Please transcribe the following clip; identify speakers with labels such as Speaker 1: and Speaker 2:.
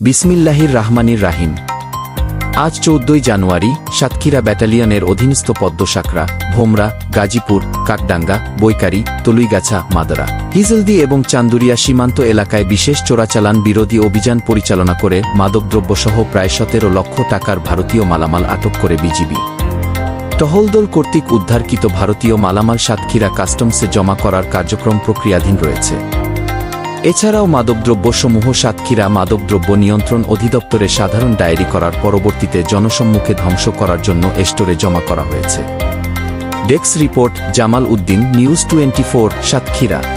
Speaker 1: বিসমিল্লাহির রাহমানির রাহিম। আজ চৌদ্দই জানুয়ারি, সাতক্ষীরা ব্যাটালিয়নের অধীনস্থ পদ্মসাকরা ভোমরা, গাজীপুর, কাকডাঙ্গা, বৈকারি, তলুইগাছা, মাদারা। হিজলদি এবং চান্দুরিয়া সীমান্ত এলাকায় বিশেষ চোরাচালান বিরোধী অভিযান পরিচালনা করে মাদকদ্রব্যসহ প্রায় সতেরো লক্ষ টাকার ভারতীয় মালামাল আটক করে বিজিবি। টহলদল কর্তৃক উদ্ধারকৃত ভারতীয় মালামাল সাতক্ষীরা কাস্টমসে জমা করার কার্যক্রম প্রক্রিয়াধীন রয়েছে। এছাড়াও মাদকদ্রব্যসমূহ সাতক্ষীরা মাদকদ্রব্য নিয়ন্ত্রণ অধিদপ্তরে সাধারণ ডায়েরি করার পরবর্তীতে জনসম্মুখে ধ্বংস করার জন্য এস্টোরে জমা করা হয়েছে। ডেক্স report Jamal Uddin, news twenty Satkhira.